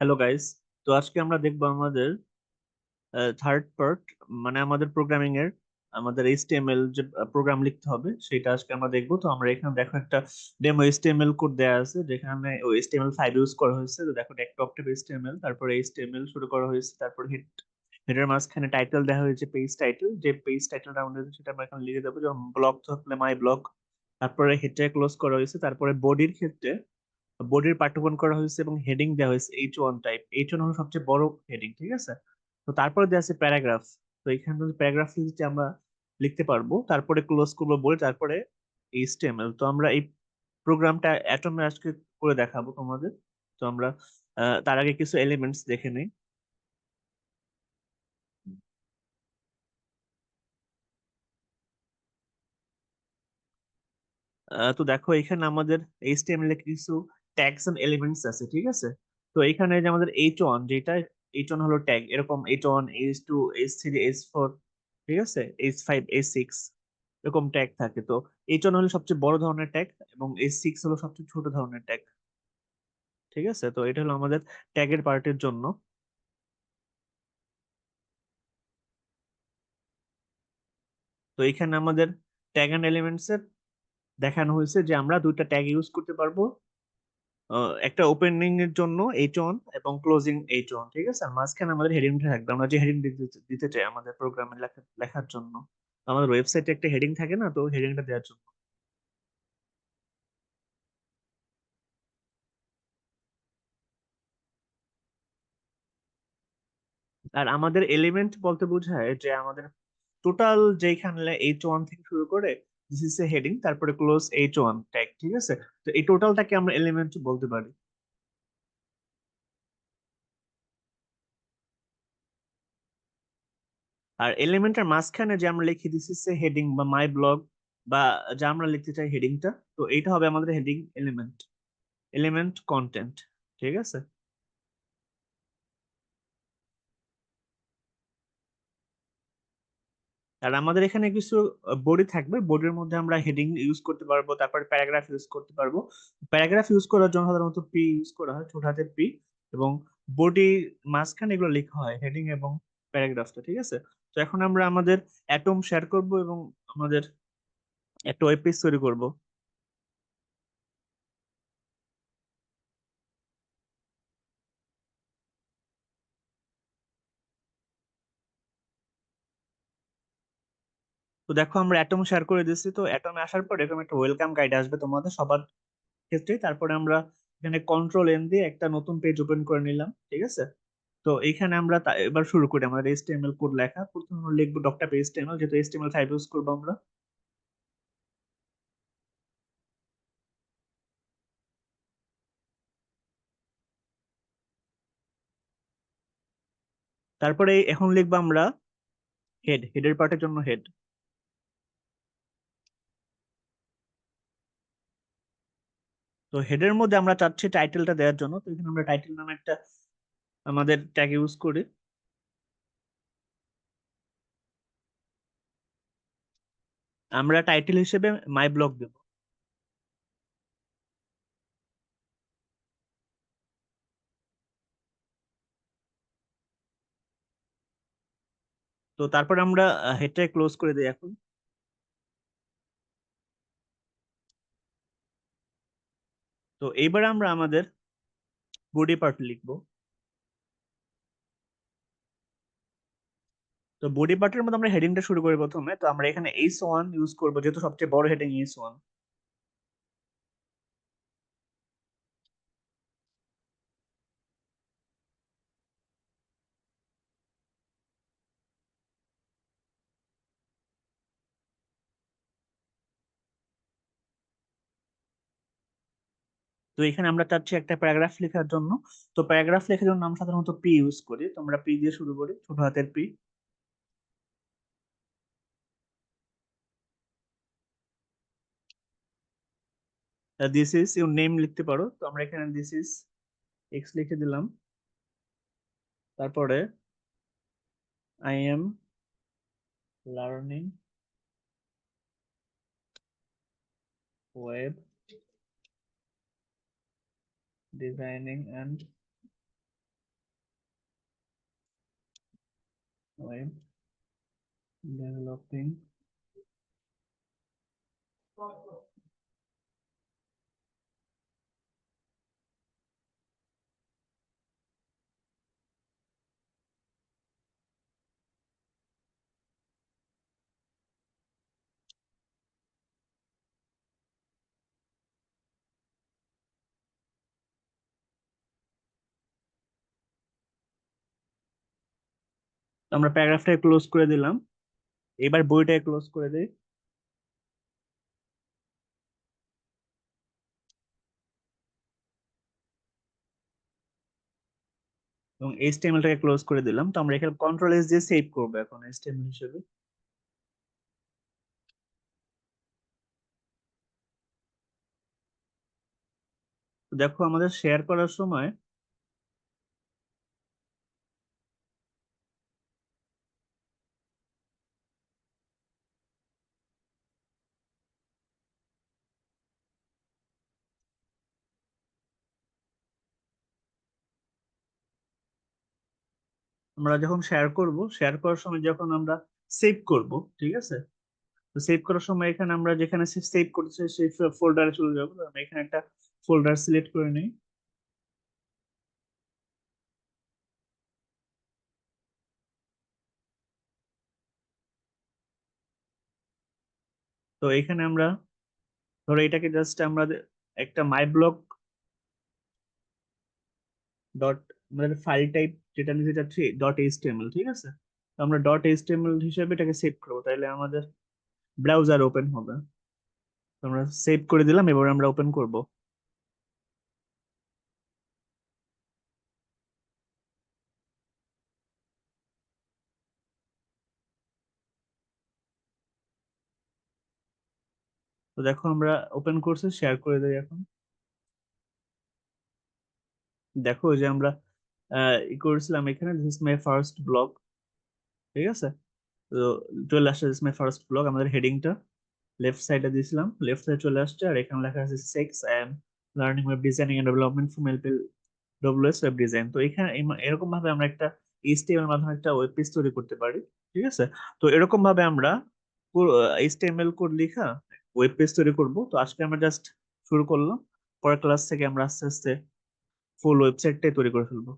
Hello guys তো আজকে আমরা দেখব আমাদের থার্ড পার্ট মানে আমাদের প্রোগ্রামিং এর, আমাদের এইচটিএমএল যে প্রোগ্রাম লিখতে হবে, সেটা আজকে আমরা দেখব। তো আমরা এখানে দেখো একটা ডেমো এইচটিএমএল কোড দেওয়া আছে, যেখানে ওই এইচটিএমএল ফাইভ ইউজ করা হয়েছে। তো দেখো একটা অক্টেভ এইচটিএমএল তারপরে এইচটিএমএল শুরু করা হয়েছে, তারপর হিট হেডের মাঝখানে টাইটেল দেওয়া হয়েছে পেজ টাইটেল যে পেজ টাইটেল রাউন্ড সেটা আমরা এখানে লিখে দেবো, যেমন ব্লগ থাকলে মাই ব্লগ তারপরে হেডটা ক্লোজ করা হয়েছে, তারপরে বডির ক্ষেত্রে বডির পাঠ্যক্রম করা হয়েছে এবং হেডিং দেওয়া হয়েছে H one type H one হলো সবচেয়ে বড় হেডিং ঠিক আছে? তো তারপরে দেওয়া আছে প্যারাগ্রাফ তো এখানে প্যারাগ্রাফ লিখতে আমরা লিখতে পারব, তারপরে ক্লোজ করব বলে, তারপরে এই এইচটিএমএল তো আমরা এই প্রোগ্রামটা অ্যাটমে আজকে করে দেখাবো তোমাদের। তো আমরা তার আগে কিছু এলিমেন্টস দেখে নিই। তো দেখো, এখানে আমাদের এইচটিএমএল এর কিছু ট্যাগস এন্ড এলিমেন্টস আছে, ঠিক আছে? তো এখানে যে আমাদের এইচ ওয়ান যেটা এইচ ওয়ান হলো ট্যাগ এরকম H one H two H three H four ঠিক আছে? এইচ ফাইভ এইচ সিক্স এরকম ট্যাগ থাকে। তো এইচ ওয়ান হলো সবচেয়ে বড় ধরনের ট্যাগ এবং এইচ সিক্স হলো সবচেয়ে ছোট ধরনের ট্যাগ ঠিক আছে? তো এটা হলো আমাদের ট্যাগের পার্টের জন্য। তো এখানে আমাদের ট্যাগ এন্ড এলিমেন্টস এর দেখানো হয়েছে যে আমরা দুইটা ট্যাগ ইউজ করতে পারব। একটা ওপেনিং এর জন্য এইচ ওয়ান এবং ক্লোজিং এইচ ওয়ান ঠিক আছে? আর মাঝখানে আমাদের হেডিংটা থাকবে আমরা যে হেডিং দিতে চাই আমাদের প্রোগ্রামে লেখার জন্য। আমাদের ওয়েবসাইটে একটা হেডিং থাকে না, তো হেডিংটা দেওয়ার জন্য। আর আমাদের এলিমেন্ট বলতে বোঝায় যে আমাদের টোটাল যেখানে এইচ ওয়ান থেকে শুরু করে দিস ইজ এ হেডিং তারপরে ক্লোজ এইচ ওয়ান ট্যাগ ঠিক আছে? তো এই টোটালটাকে আমরা এলিমেন্ট বলতে পারি। আর এলিমেন্টের মাঝখানে যে আমরা লিখি দিস ইজ এ হেডিং বা মাই ব্লগ বা যা আমরা লিখতে চাই হেডিংটা তো এইটা হবে আমাদের হেডিং এলিমেন্ট এলিমেন্ট কন্টেন্ট ঠিক আছে? আর আমাদের এখানে কিছু বডি থাকবে। বডির মধ্যে আমরা হেডিং ইউজ করতে পারব, তারপরে প্যারাগ্রাফ ইউজ করতে পারব। প্যারাগ্রাফ ইউজ করার জন্য সাধারণত পি ইউজ করা হয়, ছোট হাতের পি এবং বডি মাঝখানে এগুলো লেখা হয় হেডিং এবং প্যারাগ্রাফটা ঠিক আছে? তো এখন আমরা আমাদের অ্যাটম শেয়ার করব এবং আমাদের একটা ওয়েব পেজ তৈরি করব। তো দেখো আমরা অ্যাটম শেয়ার করে দিচ্ছি তো অ্যাটমে আসার পর এরকম একটা ওয়েলকাম গাইড আসবে তোমাদের সবার ক্ষেত্রে। তারপরে আমরা এখানে কন্ট্রোল এন দিয়ে একটা নতুন পেজ ওপেন করে নিলাম, ঠিক আছে? তো এখানে আমরা এবার শুরু করি আমাদের এইচটিএমএল কোড লেখা। প্রথমে আমরা লিখব ডক্টর এইচটিএমএল যেহেতু এইচটিএমএল ফাইভ ইউজ করব আমরা। তারপরে এখন লিখব আমরা হেড হেডের পার্টের জন্য হেড তো হেডের মধ্যে আমরা চাচ্ছি টাইটেলটা দেওয়ার জন্য। তো এখানে আমরা টাইটেল নামে একটা আমাদের ট্যাগ ইউজ করি। আমরা টাইটেল হিসেবে মাই ব্লগ দেব। তো তারপর আমরা হেডটাকে ক্লোজ করে দিই এখন। তো এইবার আমরা আমাদের বডি পার্ট লিখব। তো বডি পার্টের মধ্যে আমরা হেডিংটা শুরু করি প্রথমে। তো আমরা এখানে এইচ ওয়ান ইউজ করব, যেহেতু সবচেয়ে বড় হেডিং এইচ ওয়ান তো এখানে আমরা চাচ্ছি একটা প্যারাগ্রাফ লেখার জন্য। তো প্যারাগ্রাফ লেখার জন্য আমরা সাধারণত পি ইউজ করি। তো আমরা পি দিয়ে শুরু করি, ছোট হাতের P this is your name লিখতে পারো। তো আমরা এখানে দিস ইজ এক্স লিখে দিলাম। তারপরে I am learning web designing and web developing. আমরা প্যারাগ্রাফটা ক্লোজ করে দিলাম। এবার বইটা ক্লোজ করে দিই। এবং এইচটিএমএলটাকে ক্লোজ করে দিলাম। তো আমরা এখানে কন্ট্রোল এস দিয়ে সেভ করব এখন এইচটিএমএল হিসেবে। দেখো আমাদের শেয়ার করার সময় আমরা যখন শেয়ার করব শেয়ার করার সময় যখন আমরা সেভ করব, ঠিক আছে? তো সেভ করার সময় এখানে আমরা যেখানে সেভ করছে সেই ফোল্ডারে চলে যাব। আমরা এখানে একটা ফোল্ডার সিলেক্ট করে নিই। তো এখানে আমরা, ধরো এটাকে জাস্ট আমরা একটা মাই ব্লক ডট আমাদের ফাইল টাইপ যেটা নিতে চাচ্ছি ডট এইচটিএমএল ঠিক আছে? আমরা ডট এইচটিএমএল হিসেবে এটাকে সেভ করব। তাহলে আমাদের ব্রাউজার ওপেন হবে। আমরা সেভ করে দিলাম, এবার আমরা ওপেন করব। তো দেখো আমরা ওপেন করছে শেয়ার করে দিই এখন। দেখো যে আমরা করেছিলাম এখানে this is my first blog ঠিক আছে? তো চলে আসছে দিস মাই ফার্স্ট ব্লগ আমাদের হেডিংটা লেফট সাইডে দিয়েছিলাম লেফট সাইড চলে আসছে, আর এখানে লেখা আছে sex and learning web designing and development from LPL WS web design তো এখানে এরকম ভাবে আমরা একটা এইচটিএমএল এর মাধ্যমে একটা ওয়েব পেজ তৈরি করতে পারি, ঠিক আছে? তো এরকম ভাবে আমরা এইচটিএমএল কোড লেখা ওয়েব পেজ তৈরি করব। তো আজকে আমরা জাস্ট শুরু করলাম, পরের ক্লাস থেকে আমরা আস্তে আস্তে ফুল ওয়েবসাইটটাই তৈরি করে ফেলব।